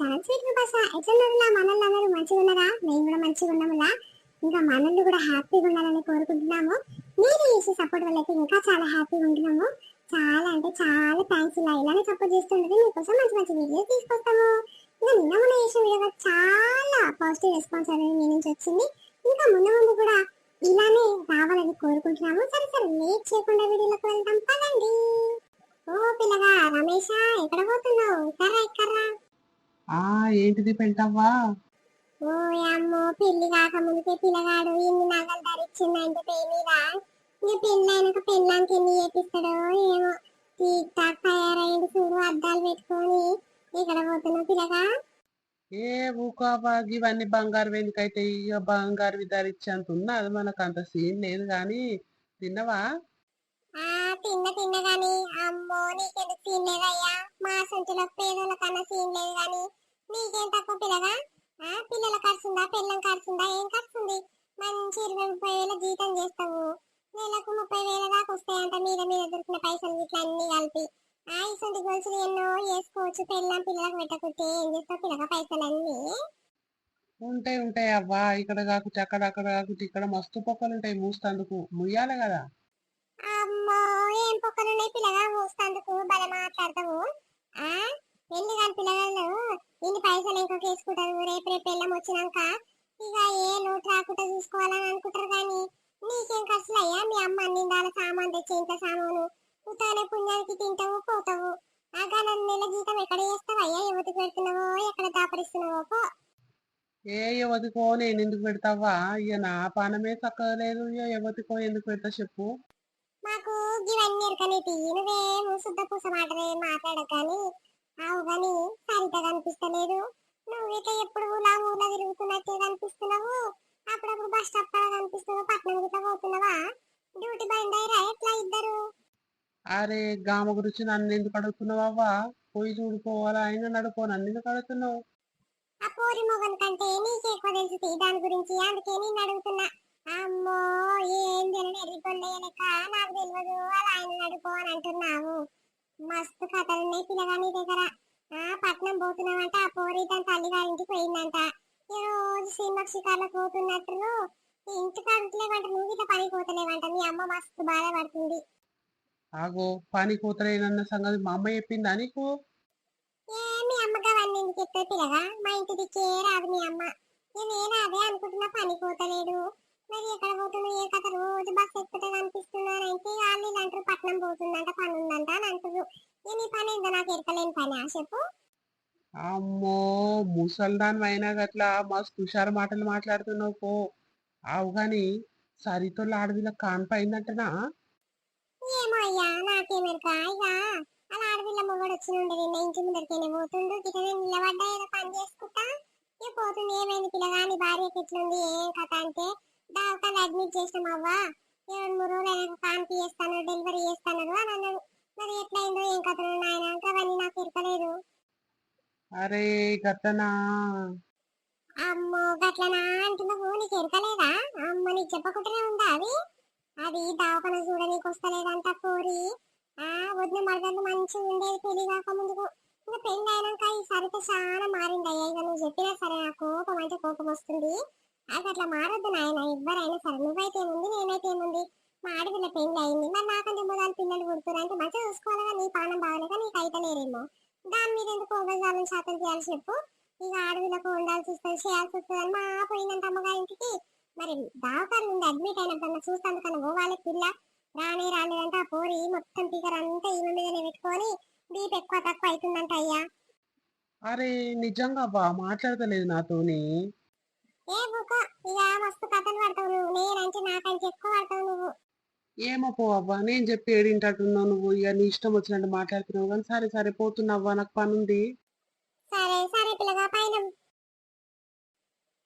Channel sweet భాష ఎట్లున్నారులా మనల్ని అందరూ మంచిగా ఉన్నారా మేము కూడా మంచిగా ఉన్నాములా ఇంకా మనల్ని కూడా హ్యాపీగా ఉన్నారా కోరుకుంటున్నాము మీరు చేసే సపోర్ట్ వల్ల అయితే ఇంకా చాలా హ్యాపీగా ఉంటున్నాము చాలా అంటే చాలా థ్యాంక్స్ ఇలా ఇలానే సపోర్ట్ చేస్తుంటే మీకోసం మంచి మంచి వీడియోస్ తీసుకొస్తాము ఇంకా నిన్న మొన్న చేసిన వీడియో చాలా పాజిటివ్ రెస్పాన్స్ అనేది మీ నుంచి వచ్చింది ఇంకా ముందు ముందు కూడా ఇలానే రావాలని కోరుకుంటున్నాము సరే సరే లేట్ చేయకుండా వీడియోలోకి వెళ్దాం పదండి ఓ పిల్లగా రమేష ఎక్కడ పోతున్నావు ఇక్కర్రా ఇక్కర్రా ఆ ఏంటిది పెంటవ్వా ఓ అమ్మో పెళ్ళి కాక ముందుకే పిల్లగాడు ఎన్ని నగలు ధరించిందంటే పేమీద ఇక పెళ్ళి అయినాక పెళ్ళానికి ఎన్ని చేపిస్తాడో ఏమో. టీక్ టాక్ తయారైంది చూడు అద్దాలు పెట్టుకొని. ఇక్కడ పోతున్నావు పిల్లగా? ఏ ఇవన్నీ బంగారు వెనుకైతే ఇక బంగారు ధరించేంత ఉన్నా అది మనకు అంత సీన్ లేదు కానీ. తిన్నవా? ఆ తిన్న తిన్న గాని. అమ్మో నీకెందుకు సీన్ లేదయ్యా? మా సొంతలో పేదోళ్ళ కన్నా సీన్ లేదు గాని. నీకేం తక్కువ పిల్లగా ఆ పిల్లల ఖర్చుందా? పిల్లం ఖర్చుందా? ఏం ఖర్చుంది? మంచి ఇరవై ముప్పై వేల జీతం చేస్తావు. నెలకు ముప్పై వేల దాకా వస్తాయంట మీద మీద దొరికిన పైసలు ఇట్లా అన్ని కలిపి. ఆ ఇసొంటి గొలుసులు ఎన్నో వేసుకోవచ్చు. పెళ్ళం పిల్లలకు పెట్టకుంటే ఏం చేస్తావు? పిల్లగా పైసలు అన్ని ఉంటాయి ఉంటాయి అవ్వా. ఇక్కడ కాకుండా అక్కడ అక్కడ కాకుండా ఇక్కడ మస్తు పొక్కలు ఉంటాయి మూస్తందుకు. ముయ్యాలి కదా. అమ్మో ఏం పొక్కలున్నాయి పిల్లగా మోస్తందుకు బల మాట్లాడతావు ఆ పెళ్ళి కాని పిల్లగాళ్ళు ఇన్ని పైసలు ఇంకొక వేసుకుంటారు. రేపు రేపు పెళ్ళం వచ్చినాక ఇక ఏ లోటు రాకుండా చూసుకోవాలని అనుకుంటారు కానీ నీకేం ఖర్చులు అయ్యా? మీ అమ్మ అన్ని దాల సామాన్ తెచ్చి ఇంత సామాను ఉతానే పుణ్యానికి తింటావు పోతావు. ఆ గల నెల జీతం ఎక్కడ చేస్తావు అయ్యా? యువతికి పెడుతున్నావో? ఎక్కడ దాపరిస్తున్నావో? పో. ఏ యువతికో నేను ఎందుకు పెడతావా? ఇక నా పానమే చక్కగా లేదు. ఇక యువతికో ఎందుకు పెడతా చెప్పు. మాకు ఇవన్నీ ఎరకనేటి. నువ్వేమో శుద్ధ పూస మాటలే మాట్లాడక కానీ ఆవు గాని సరిత కనిపిస్తలేదు. నువ్వు ఇట్లా ఎప్పుడు ఊలా ఊళ్ళో తిరుగుతున్నట్టే కనిపిస్తున్నావు? అప్పుడప్పుడు బస్ స్టాప్ కనిపిస్తున్నావు పట్నం గిట్లా పోతున్నావా? డ్యూటీ బండి అయ్యారా ఎట్లా ఇద్దరు? అరే గామ గురించి నన్ను ఎందుకు అడుగుతున్నావా పోయి చూడుకోవాలా అయినా నడుకో నన్ను ఎందుకు అడుగుతున్నావు? ఆ పోరి మొగన్ కంటే నీకే ఎక్కువ తెలుసు దాని గురించి. అందుకే నేను అడుగుతున్నా. అమ్మో ఏంది అని లెక్క నాకు తెలియదు అలా ఆయన నడుకో అని అంటున్నావు. మస్తు కథలున్నాయి పిల్లగా నీ దగ్గర. ఆ పట్నం పోతున్నావంట ఆ పోరి తన తల్లిగారింటికి పోయిందంట. ఈ రోజు సినిమా షికార్లకు పోతున్నట్టు ఇంటి కాడలేవంట నువ్వు ఇట్లా పని పోతలేవంట. మీ అమ్మ మస్తు బాధపడుతుంది. ఆగో పని కూతురేనన్న సంగతి మా అమ్మ చెప్పిందా నీకు? మీ అమ్మకి అవన్నీ ఎందుకు చెప్తే పిల్లగా? మా ఇంటి దిక్కే రాదు మీ అమ్మ. నేను అదే అనుకుంటున్నా పని పోతలేడు. మరి ఎక్కడ పోతున్నా ఏ కథ? రోజు బస్ ఎక్కుతే కనిపిస్తున్నాను అంటే వాళ్ళు ఇలా అంటారు పట్నం పోతుందంట పని ఉందంట అని అంటారు ఇక నీ పని ఏందో నాకు ఎరకలేని పని ఆ చెప్పు. అమ్మో ముసల్దాన్ అయినా గట్లా మస్తు హుషారు మాటలు మాట్లాడుతున్నావు పో. ఆవు గాని సరితో ఆడవిల కాన్పైందంటనా? ఏమో అయ్యా నాకేమెరక ఇక అలా ఆడపిల్ల మొగడు వచ్చి ఉండదు నా ఇంటి ముందరికైనా పోతుండు. గిటనే నిలబడ్డా ఏదో పని చేసుకుంటా. ఇక పోతుంది ఏమైంది పిల్లగా నీ భార్యకి ఎట్లుంది ఏం కథ అంటే దావకాలు అడ్మిట్ చేసినాం అవ్వా. ఏ రెండు మూడు రోజులు కాన్పి చేస్తాను డెలివరీ చేస్తాను అని అన్నాడు. మరి ఎట్లయిందో ఏం కథను నాయన అవన్నీ నాకు ఇరకలేదు. అరే గట్టనా అమ్మో గట్లనా అంటున్నావు నీకు ఎరకలేదా అమ్మ నీకు చెప్పకుండానే ఉందా అది అది దావకన చూడనీకి వస్తలేదంట కోరి. ఆ వదిన మరదలు మంచిగా ఉండేది పెళ్ళి కాక ముందుకు. ఇంకా పెళ్ళి అయినాక ఈ సరిత చాలా మారింది అయ్యా ఇక నువ్వు చెప్పినా సరే నా కోపం అంటే కోపం వస్తుంది. అది అట్లా మారొద్దు నాయన. ఎవ్వరైనా సరే నువ్వైతే ఏముంది నేనైతే ఏముంది? మా ఆడపిల్ల పెళ్ళి అయింది మరి నాకంటే మొదలు పిల్లలు పుడుతున్నారు అంటే మంచిగా చూసుకోవాలిగా నీ పానం బాగలేక నీకు అయితే లేరేమో దాని మీద ఎందుకు ఒకసారి శాతం చేయాలి చెప్పు. ఇక ఆడపిల్లకు ఉండాల్సి వస్తుంది చేయాల్సి వస్తుంది అని మా పోయిందంట అమ్మగారింటికి మరి దావకాల నుండి అడ్మిట్ అయినప్పుడు చూస్తాను కన్నా పోవాలి పిల్ల రానే రాలేదంటే. ఆ పోరి మొత్తం పీకర్ అంతా ఈమె మీదనే పెట్టుకొని బీప్ ఎక్కువ తక్కువ అవుతుందంట అయ్యా. అరే నిజంగా బా మాట్లాడతలేదు నాతోని. ఏ బుక ఇక మస్తు కథలు పడతావు నువ్వు. నేనంటే నాకంటే ఎక్కువ పడతావు నువ్వు. ఏమో పోవ్వా నేను చెప్పి ఏడింటట్టున్నావు నువ్వు ఇక నీ ఇష్టం వచ్చినట్టు మాట్లాడుతున్నావు కానీ సరే సరే పోతున్నావ్వా నాకు పని ఉంది సరే సరే పిల్లగా పైన.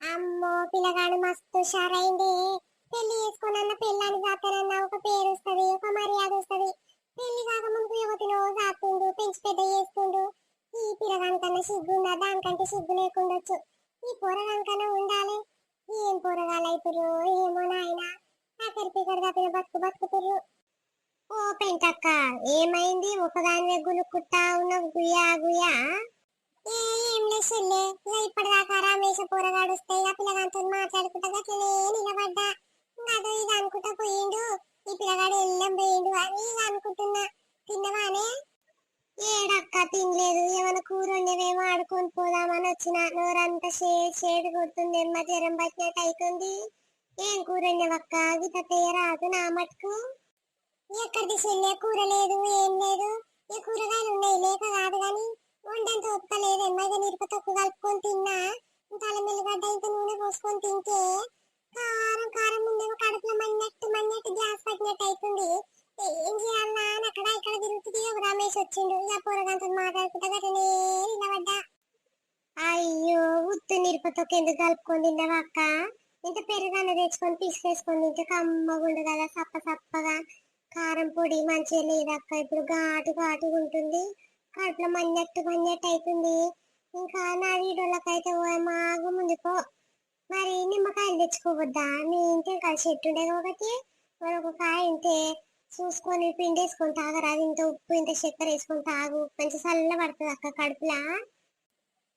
అమ్మో పిల్లగాడు మస్తు షారైంది పెళ్ళి చేసుకున్న పెళ్ళాన్ని జాతరన్న ఒక పేరు వస్తుంది ఒక మర్యాద వస్తుంది. పెళ్ళి కాక ముందు యువతిలో జాతుండు పెంచి పెద్ద చేసుకుండు ఈ పిల్లగానికన్నా సిగ్గుందా? దానికంటే సిగ్గు లేకుండొచ్చు ఈ పొరగానికన్నా ఉండాలి. ఏం పోరగాలు ఏమో నాయనా. ఆఖరి పిగడు తప్పిన బతుకు బతుకుతురు ఓ పెంటక్క ఏమైంది? ఒకదాని గులుక్కుంటా ఉన్న గుయ్యా గుయ్యా. ఏం లేదు చెల్లె ఇక ఇప్పటిదాకా రమేష్ పోరగాడు వస్తే ఇక పిల్లగాంతో మాట్లాడుకుంటా అట్లనే నిలబడ్డా. అదో ఇది అనుకుంటా పోయిండు. ఈ పిల్లగాడు ఎల్లం పోయిండు అని ఇక అనుకుంటున్నా. తిన్నవానే ఏడక్క తినలేదు. ఏమైనా కూర ఉండేవేమో ఆడుకొని పోదామని వచ్చిన. నోరంతా షేడ్ షేడ్ కొడుతుంది. ఎమ్మ జ్వరం పట్టినట్టు అవుతుంది ఏం కూర ఉండేవక్క గిట్ట రాదు నా మటుకు. ఎక్కడ తీసుకెళ్ళే కూర లేదు ఏం లేదు. ఈ కూరగాయలు ఉన్నాయి లేక కాదు కానీ వండంత ఒక్క లేదు ఎమ్మగా నిరుప తొక్కు కలుపుకొని తిన్నా. తల మెల్లిగడ్డ ఇంత నూనె పోసుకొని తింటే కారం కారం ముందేమో కడుపులో మన్నట్టు మన్నట్టు గ్యాస్ పట్టినట్టు అవుతుంది ఏం చేయాలా అని అక్కడ ఇక్కడ తిరుగుతుంది రమేష్ వచ్చిండు. ఇక పొరగంతో మాట్లాడుకుంటా గట్టనే నిలబడ్డా. అయ్యో ఉత్తు నిరుపతోకి ఎందుకు కలుపుకొని తిన్నావా అక్క? ఇంత పెరుగన్న తెచ్చుకొని పిసికేసుకొని ఇంకా కమ్మగుండు కదా సప్ప సప్పగా. కారం పొడి మంచిగా లేదక్క ఇప్పుడు ఘాటు ఘాటుగా ఉంటుంది. కడుపులో మన్నట్టు మన్నట్టు అవుతుంది ఇంకా నా వీడియోలకైతే ఓ మాగు ముందుకో మరి నిమ్మకాయలు తెచ్చుకోవద్దా? మీ ఇంటి కలిసి చెట్టు ఉండే ఒకటి మరి ఒక కాయ ఉంటే చూసుకొని పిండేసుకొని తాగరాదు ఇంత ఉప్పు ఇంత చక్కెర వేసుకొని తాగు. మంచి చల్ల పడుతుంది అక్క కడుపులా.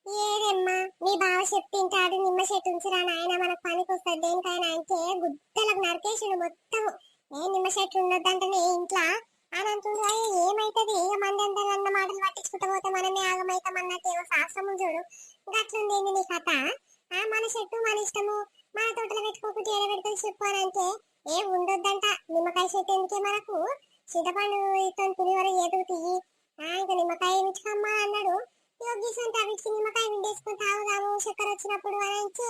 ఏదమ్మా? మీ బావ చెప్పింటాడు నిమ్మ చెట్టు ఉంచురా నాయన మనకు పనికి వస్తుంది దేనికైనా అంటే గుద్దలకు నరికేసిండు మొత్తం ఏ నిమ్మ చెట్టు ఉండొద్దంటేనే ఇంట్లో అని అంటుంది ఏమైతుంది ఏమైతది? ఇక మంది అందరూ అన్న మాటలు పట్టించుకుంటూ పోతే మనమే ఆగమైతాం అన్నట్టు ఏమో శాస్త్రము చూడు. గట్లుంది ఏంది నీ కథ? ఆ మన చెట్టు మన ఇష్టము మన తోటలో పెట్టుకోకుండా ఏడ పెడుతుంది చెప్పు అని అంటే ఏ ఉండొద్దంట. నిమ్మకాయ చెట్టు ఎందుకే మనకు? చింతపండు ఇతను పులివర ఏదో తీయి. ఇంకా నిమ్మకాయ ఇచ్చుకమ్మా అన్నాడు. యోగీసంటే అవిచ్చి నిమ్మకాయ విండేసుకొని తాగుదాము చక్కెర వచ్చినప్పుడు అని అంటే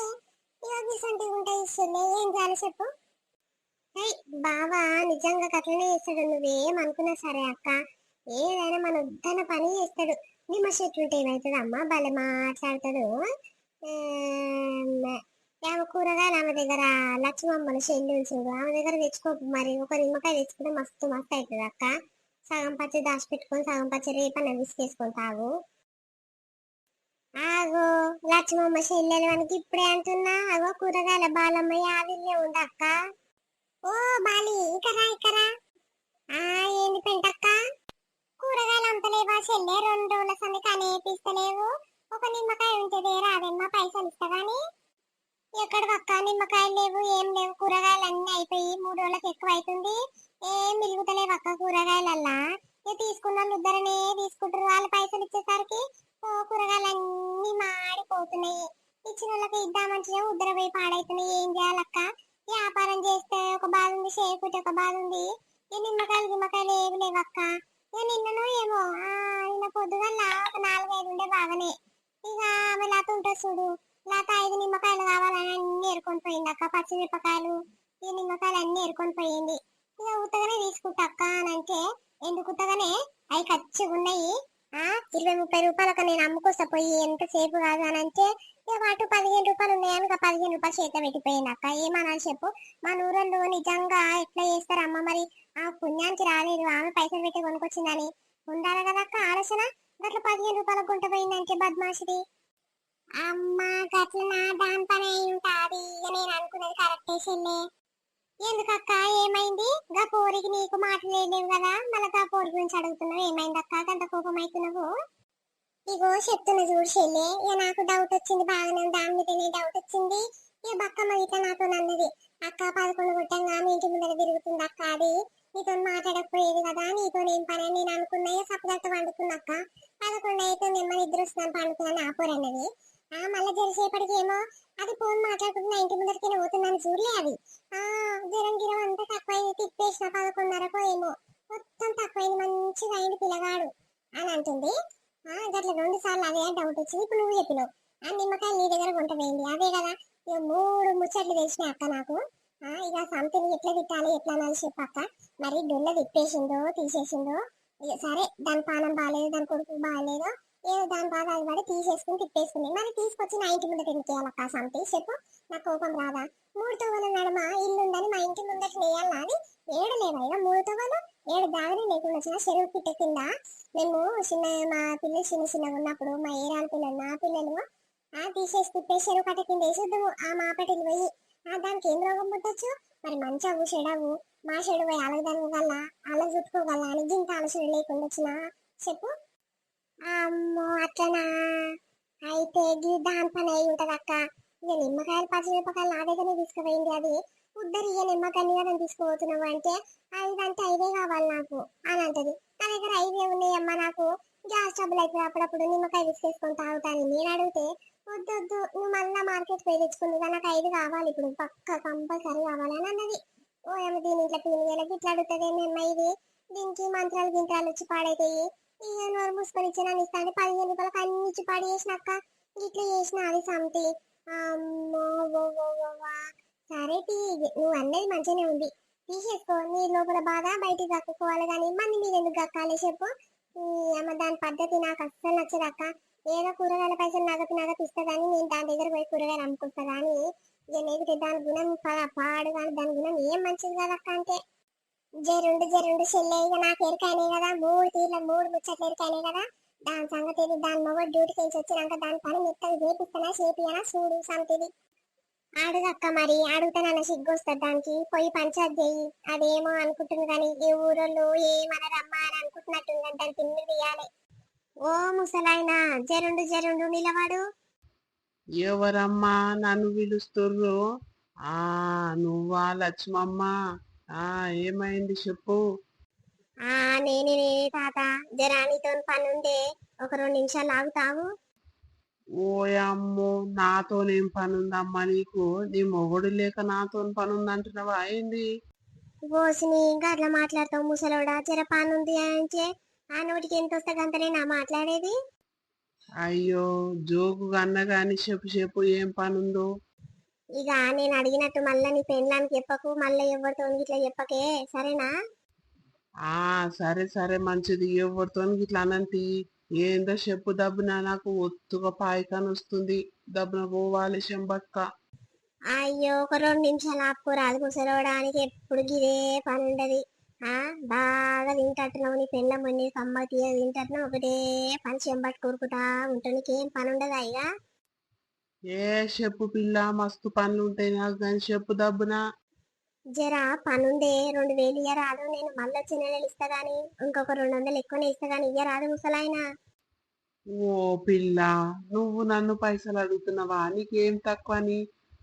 ఏం చేయాలి చెప్పు? బావా నిజంగా అట్లనే చేస్తాడు. నువ్వేం అనుకున్నా సరే అక్క. ఏదైనా మన ఉద్దన పని చేస్తాడు. నిమ్మ చెట్టు ఉంటే ఏమవుతుంది అమ్మ భలే మాట్లాడతాడు. ఆమె కూరగాయలు ఆమె దగ్గర లక్ష్మమ్మల చెల్లి ఉంచుడు ఆమె దగ్గర తెచ్చుకో మరి. ఒక నిమ్మకాయ తెచ్చుకుంటే మస్తు మస్తు అవుతుంది అక్క. సగం పచ్చి దాచిపెట్టుకొని సగం పచ్చి రేపన్న విసికేసుకొని తాగు. ఆగో లక్ష్మమ్మ చెల్లెలు మనకి ఇప్పుడే అంటున్నా. అగో కూరగాయల బాలమ్మ యావిల్లే ఉండక్క ఓ బాలి ఇకరా ఇకరా ఆ ఏంది పెంటక్క? కూరగాయలు అంతలేవా చెల్లె? రెండు రోజుల సంది కనేపిస్తలేవు ఒక నిమ్మకాయ ఉంటే రాదమ్మా పైసలు ఇస్తా ఎక్కడికక్క ఎక్కడ నిమ్మకాయలు లేవు ఏం లేవు. కూరగాయలు అన్నీ అయిపోయి మూడు రోజులకు ఎక్కువ అవుతుంది ఏం మిలుగుతలేవు అక్క కూరగాయలల్లా. ఇక తీసుకున్న వాళ్ళు ఇద్దరనే తీసుకుంటారు వాళ్ళు పైసలు ఇచ్చేసరికి కూరగాయలన్నీ కూరగాయలు అన్ని మాడిపోతున్నాయి ఇచ్చిన వాళ్ళకి ఇద్దామంటే ఉద్దర పోయి పాడైతున్నాయి. ఏం చేయాలక్క వ్యాపారం చేస్తే ఒక బాధ ఉంది చేయకుంటే ఒక బాధ ఉంది. ఈ నిమ్మకాయలు నిమ్మకాయలు ఏమి లేవక్క ఇక నిన్నను ఏమో ఆ నిన్న పొద్దుగల ఒక నాలుగైదు ఉండే బాగానే. ఇక ఆమె లాత ఉంటుంది చూడు. లాత ఐదు నిమ్మకాయలు కావాలని అన్ని ఏరుకొని పోయింది అక్క. పచ్చిమిరపకాయలు ఈ నిమ్మకాయలు అన్ని ఏరుకొని పోయింది. ఇక ఉత్తగానే తీసుకుంటా అక్క అని అంటే ఎందుకు ఉత్తగానే? అవి ఖచ్చిగా ఉన్నాయి. ఇరవై ముప్పై రూపాయలకు నేను అమ్ముకోసా పోయి ఎంత సేపు కాదు అని అంటే ఇక వాటి పదిహేను రూపాయలు ఉన్నాయని ఇక పదిహేను రూపాయలు చేత పెట్టిపోయింది అక్క. ఏమనాలి చెప్పు. మా నూరంలో నిజంగా ఎట్లా చేస్తారు అమ్మ మరి? ఆ పుణ్యానికి రాలేదు. ఆమె పైసలు పెట్టి కొనుక్కొచ్చిందని. ఉండాలి కదా అక్క ఆలోచన? గట్ల పదిహేను రూపాయలకు గుంట పోయిందంటే బద్మాషిది. అమ్మ గట్ల నా దాని పని అయి ఉంటాది. ఇక నేను అనుకున్నది కరెక్టే చెల్లే. ఎందుకక్క? ఏమైంది? గా పోరికి నీకు మాట్లాడలేవు కదా? మళ్ళీ గా పోరి గురించి అడుగుతున్నావు. ఏమైంది అక్క? గంత కోపం అవుతున్నావు ఇగో చెప్తున్న చూడు చెల్లె. ఇక నాకు డౌట్ వచ్చింది బాగానే దాని మీదనే డౌట్ వచ్చింది. ఇక బక్కమ్మ ఇట్లా నాతో అన్నది అక్క పదకొండు కొట్టంగా మీ ఇంటి ముందర తిరుగుతుంది అక్క అది. నీతో మాట్లాడకపోయేది కదా? నీతో ఏం పని అని నేను అనుకున్నా. ఇక సపదట్ట వండుకున్నాక పదకొండు అయితే మిమ్మల్ని ఇద్దరు వస్తున్నాను పండుకున్నాను ఆపోరన్నది ఆ మళ్ళీ జరిసేపటికి ఏమో అది ఫోన్ మాట్లాడుకుంటున్నా. ఇంటి ముందరికి పోతున్నాను చూడలే అది. తిప్పేసిన పదకొండున్నరకో ఏమో. మొత్తం తక్కువైంది మంచిగా అయింది పిల్లగాడు అని అంటుంది. గట్ల రెండు సార్లు అదే డౌట్ వచ్చింది. ఇప్పుడు నువ్వు చెప్పినావు. ఆ నిమ్మకాయ నీ దగ్గర గుంట వేయండి అదే కదా. ఇక మూడు ముచ్చట్లు తెలిసినాయి అక్క నాకు. ఇక సంథింగ్ ఎట్లా తిట్టాలి ఎట్లా అనాలి చెప్పు అక్క. మరి డొల్ల తిప్పేసిందో తీసేసిందో. ఇక సరే దాని పానం బాగాలేదు దాని కొడుకు బాగాలేదు ఏదో దాని బాధ అది పడి తీసేసుకుని తిప్పేసుకుంది మరి తీసుకొచ్చి నా ఇంటి ముందట ఎందుకేయాలక్క సంథింగ్ చెప్పు నా కోపం రాదా? మూడు తవ్వల నడమ? ఇల్లు ఉందని మా ఇంటి ముందట వేయాలా అది ఏడు లేవా మూడు తొగలు ఏడు దాగనే లేకుండా వచ్చిన చెరువు పిట్ట కింద మేము చిన్న మా పిల్లలు చిన్న చిన్నగా ఉన్నప్పుడు మా ఏరాల పిల్లలు నా పిల్లలు ఆ తీసేసి తిప్పేసి చెరువు కట్ట కింద వేసేద్దాము. ఆ మాపటికి పోయి ఆ దానికి ఏం రోగం పుట్టచ్చు? మరి మంచవు చెడవు మా చెడు పోయి అలగదాని వల్ల అలా చుట్టుకోగల అని ఇంత ఆలోచన లేకుండా వచ్చిన? చెప్పు. అమ్మో అట్లనా అయితే దాని పని అయి ఉంటది అక్క. ఇక నిమ్మకాయలు పచ్చిమిరపకాయలు నా దగ్గరనే తీసుకుపోయింది అది. ఉద్దరి ఇక నిమ్మకాయలు కదా తీసుకుపోతున్నావు అంటే ఐదు అంటే ఐదే కావాలి నాకు అని అంటది. నా దగ్గర ఐదే ఉన్నాయమ్మా నాకు. గ్యాస్ ట్రబుల్ అయితే అప్పుడప్పుడు నిమ్మకాయ తీసుకేసుకొని తాగుతాను నేను అడిగితే వద్దు వద్దు నువ్వు మళ్ళా మార్కెట్ పోయి తెచ్చుకుందిగా నాకు ఐదు కావాలి ఇప్పుడు. పక్క కంపల్సరీ కావాలి అని అన్నది. ఓ ఏమో దీని ఇట్లా పిల్లలకి ఇట్లా అడుగుతుంది ఏమేమ్మా ఇది? దీనికి మంత్రాలు గింత్రాలు వచ్చి పాడైతాయి ఇక నోరు మూసుకొని ఇచ్చిన ఇస్తాను పదిహేను రూపాయలకు అన్ని ఇచ్చి పాడి చేసినాక ఇట్లా చేసిన అది సంతి. సరే తీ నువ్వు అన్నది మంచిగానే ఉంది. తీసేసుకో నీ లోపల బాధ బయటికి కక్కుకోవాలి కానీ మంది మీద ఎందుకు కక్కాలి చెప్పు. అమ్మ దాని పద్ధతి నాకు అస్సలు నచ్చదు అక్క. ఏదో కూరగాయల పైసలు నగదు నగదు ఇస్తా కానీ నేను దాని దగ్గర పోయి కూరగాయలు అమ్ముకుంటా కానీ ఇక నేను దాని గుణం పాడు కానీ దాని గుణం ఏం మంచిది కదక్క అంటే. జరుండు జరుండు చెల్లె ఇక నాకు ఎరికైనే కదా. మూడు తీర్ల మూడు ముచ్చట్లు ఎరికైనే కదా. దాని సంగతి దాని మొగ డ్యూటీకి నుంచి వచ్చినాక దాని పని మెత్తగా చేపిస్తానా చేపియనా చూడు సంతిది. అడుగక్క మరి అడుగుతానన్న సిగ్గు దానికి. పోయి పంచాయత్ చేయి అదేమో అనుకుంటుంది కానీ ఈ ఊరోళ్ళు ఏమనరమ్మా అని అనుకుంటున్నట్టుంది దాని తిమ్మి తీయాలి. ఓ ముసలాయన జరుండు జరుండు నిలవాడు. ఎవరమ్మా నన్ను పిలుస్తుర్రు? ఆ నువ్వా లక్ష్మమ్మ? ఆ ఏమైంది చెప్పు. ఆ నేనే నేనే తాత జరానితో పని ఉండే ఒక రెండు నిమిషాలు ఆగుతావు. ఓయమ్మో నాతోనేం పని ఉందమ్మా నీకు? నీ మొగుడు లేక నాతో పని ఉందంటున్నావా ఏంది? ఓసిని ఇంకా అట్లా మాట్లాడతావు ముసలోడా. జర పని ఉంది అంటే ఆ నోటికి ఎంత వస్తే గంతనే నా మాట్లాడేది? అయ్యో జోకు కన్నా గాని చెప్పు చెప్పు ఏం పని ఉందో ఇక నేను అడిగినట్టు మళ్ళా నీ పెళ్ళానికి చెప్పకు మళ్ళీ ఎవరితో ఇట్లా చెప్పకే సరేనా? ఆ సరే సరే మంచిది. ఎవరితో ఇట్లా అనంతి? ఏందో చెప్పు దబ్బున నాకు ఒత్తుగా పాయకాని వస్తుంది. దబ్బున పోవాలి చెంబక్క అయ్యో ఒక రెండు నిమిషాలు ఆపుకోరాదు ముసలోడానికి. ఎప్పుడు గిదే పని ఉండదు. ఆ బాగా తింటట్టున్నావు. నీ పెళ్ళం వండి కమ్మ తీయ తింటట్టున్నావు. ఒకటే పని చెంబట్టు కొరుకుతా ఉంటుంది నీకేం పని ఉండదా ఇక ఏ చెప్పు పిల్ల మస్తు పనులు ఉంటాయి నాకు కానీ చెప్పు దబ్బున. జరా పనుండే రెండు వేలు ఇయ్యరాదు నేను మళ్ళీ వచ్చే నెలలు ఇస్తా గాని ఇంకొక రెండు వందలు ఎక్కువనే ఇస్తా గాని ఇయ్యరాదు ముసలాయన. ఓ పిల్ల నువ్వు నన్ను పైసలు అడుగుతున్నావా? నీకేం తక్కువని?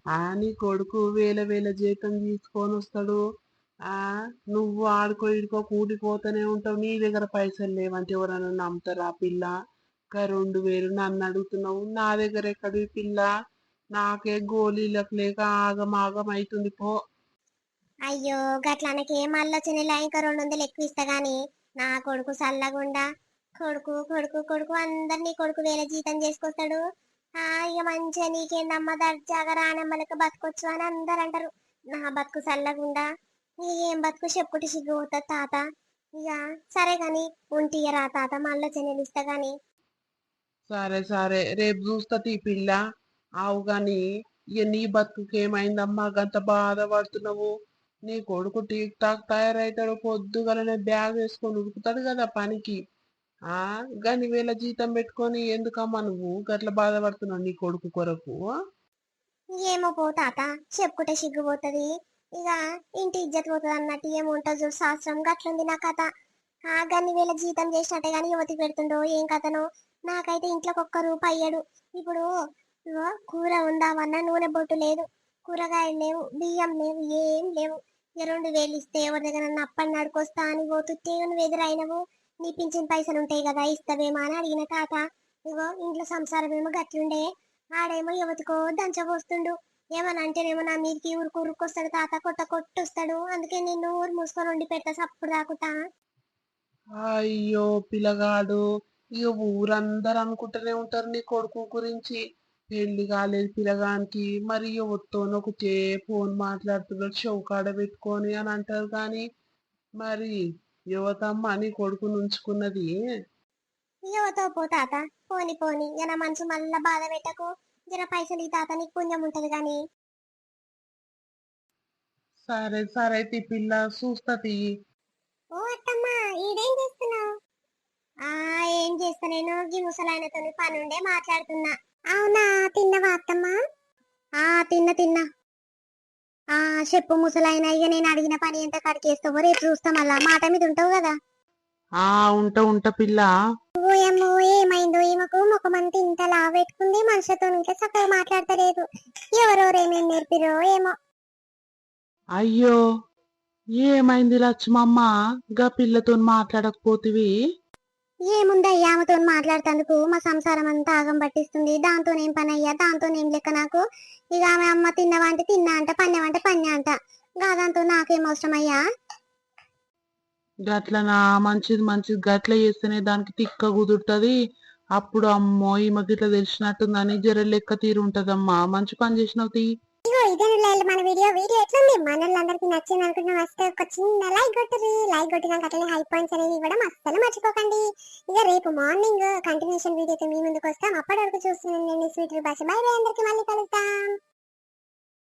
ఆ నీ కొడుకు వేల వేల జీతం తీసుకొని వస్తాడు. ఆ నువ్వు ఆడుకో ఇడుకో కూడిపోతూనే ఉంటావు. నీ దగ్గర పైసలు లేవంటే ఎవరైనా నమ్ముతారా పిల్ల? రెండు వేలు నన్ను అడుగుతున్నావు. నా దగ్గర ఎక్కడి పిల్ల. నాకే గోళీలకు లేక ఆగం ఆగం అవుతుంది పో. అయ్యో గట్లనకి మళ్ళీ వచ్చే ఇంకా రెండు వందలు ఎక్కువ ఇస్తా గాని నా కొడుకు సల్లగుండా. కొడుకు కొడుకు కొడుకు అందరినీ కొడుకు వేరే జీతం చేసుకొస్తాడు. ఆ ఇక మంచిగా నీకేందమ్మా? దర్జాగా రానమ్మలకు బతకొచ్చు అని అందరు అంటారు. నా బతుకు సల్లగుండా? ఏం బతుకు? చెప్పుటి సిగ్గు పోతుంది తాత. ఇక సరే కానీ ఉంటియరా తాత? మళ్ళీ చెన్నెలు ఇస్తా కానీ సరే సరే. రేపు చూస్తా తీ పిల్ల. ఆవు గాని ఇక నీ బతుకుకేమైందమ్మా గంత బాధపడుతున్నావు నీ కొడుకు టీక్ టాక్ తయారవుతాడు పొద్దుగలనే బ్యాగ్ వేసుకొని ఉరుకుతాడు కదా పనికి. ఆ? గని వేల జీతం పెట్టుకొని ఎందుకమ్మా నువ్వు? గట్ల బాధపడుతున్నావు నీ కొడుకు కొరకు. ఏమో పో తాత. చెప్పుకుంటే సిగ్గుపోతుంది. ఇక ఇంటి ఇజ్జత్ పోతుంది అన్నట్టు ఏముంటుంది చూడు. శాస్త్రం గట్లుంది నా కథ. ఆ గన్ని వేల జీతం చేసినట్టే గాని యువతికి పెడుతుండో ఏం కథనో? నాకైతే ఇంట్లోకి ఒక్క రూపాయి అయ్యాడు ఇప్పుడు కూర ఉందామన్నా నూనె బొట్టు లేదు. కూరగాయలు లేవు బియ్యం లేవు ఏం లేవు. రెండు వేలు ఇస్తే ఎవరి దగ్గర అప్పని నడుకొస్తా అని పోతుంటే నువ్వు ఎదురైనవు నీ పింఛన్ పైసలు ఉంటాయి కదా ఇస్తావేమో అని అడిగిన తాత. ఇగో ఇంట్లో సంసారం ఏమో గట్లుండే ఆడేమో యువతికో దంచబోస్తుండు ఏమని అంటేనేమో నా మీదకి ఊరుకు ఊరుకొస్తాడు తాత కొట్ట కొట్టొస్తాడు అందుకే నేను ఊరు మూసుకొని వండి పెడతా సప్పుడు దాకుతా అయ్యో పిల్లగాడు. ఇక ఊరందరూ అనుకుంటూనే ఉంటారు నీ కొడుకు గురించి. పెళ్ళి కాలేదు పిల్లగానికి మరి ఎవరితోనో ఒకటే ఫోన్ మాట్లాడుతున్నాడు చౌకాడ పెట్టుకొని అని అంటారు కానీ మరి యువతమ్మ నీ కొడుకుని ఉంచుకున్నది యువతో పో తాత పోని పోని. ఇక నా మనసు మళ్ళా బాధ పెట్టకు. జర పైసలు ఈ తాత నీకు పుణ్యం ఉంటది గాని సరే సరే తీ పిల్ల చూస్తా తీ. ఓ అత్తమ్మ ఈడేం చేస్తున్నావు? ఆ ఏం చేస్తా నేను? ఈ ముసలాయనతో పని ఉండే మాట్లాడుతున్నా. అవునా? తిన్నవా అత్తమ్మ? ఆ తిన్న తిన్నా. ఆ చెప్పు ముసలాయన ఇక నేను అడిగిన పని ఎంత కడికేస్తావో రేపు చూస్తా మళ్ళా. మాట మీద ఉంటావు కదా? ఆ ఉంట ఉంట పిల్ల. ఓయమ్మో ఏమైందో? ఈమెకు ముఖం మంది ఇంత లావు పెట్టుకుంది. మనుషులతో ఇంకా చక్కగా మాట్లాడతలేదు. ఎవరెవరు ఏమేమి నేర్పిరో ఏమో. అయ్యో ఏమైంది లక్ష్మమ్మ? గా పిల్లతో మాట్లాడకపోతివి. ఏముందయ్యా ఆమెతో మాట్లాడుతందుకు? మా సంసారం అంతా ఆగం పట్టిస్తుంది. దాంతో ఏం పని అయ్యా దాంతో ఏం లెక్క నాకు? ఇక ఆమె అమ్మ తిన్నవా అంటే తిన్నా అంట పన్నెవంటే పన్నే అంట. దాంతో నాకేం అవసరం అయ్యా గట్లనా మంచిది మంచిది. గట్ల చేస్తేనే దానికి తిక్క కుదురుతుంది. అప్పుడు అమ్మో ఈమెకి ఇట్లా తెలిసినట్టుందని జర లెక్క తీరు ఉంటదమ్మా మంచి పని చేసినావు తీ. ఇగో ఇదే మన వీడియో. వీడియో ఎట్లుంది? మనోళ్ళందరికీ నచ్చింది అనుకుంటున్నాం. వస్తే ఒక చిన్న లైక్ కొట్టుర్రి. లైక్ కొట్టినాక అట్లనే హై పాయింట్స్ అనేవి ఇవ్వడం అస్సలు మర్చిపోకండి. ఇక రేపు మార్నింగ్ కంటిన్యూషన్ వీడియోతో మీ ముందుకు వస్తాం. అప్పటి వరకు చూస్తున్నాను నేను స్వీట్ భాష బై బై అందరికి మళ్ళీ కలుద్దాం.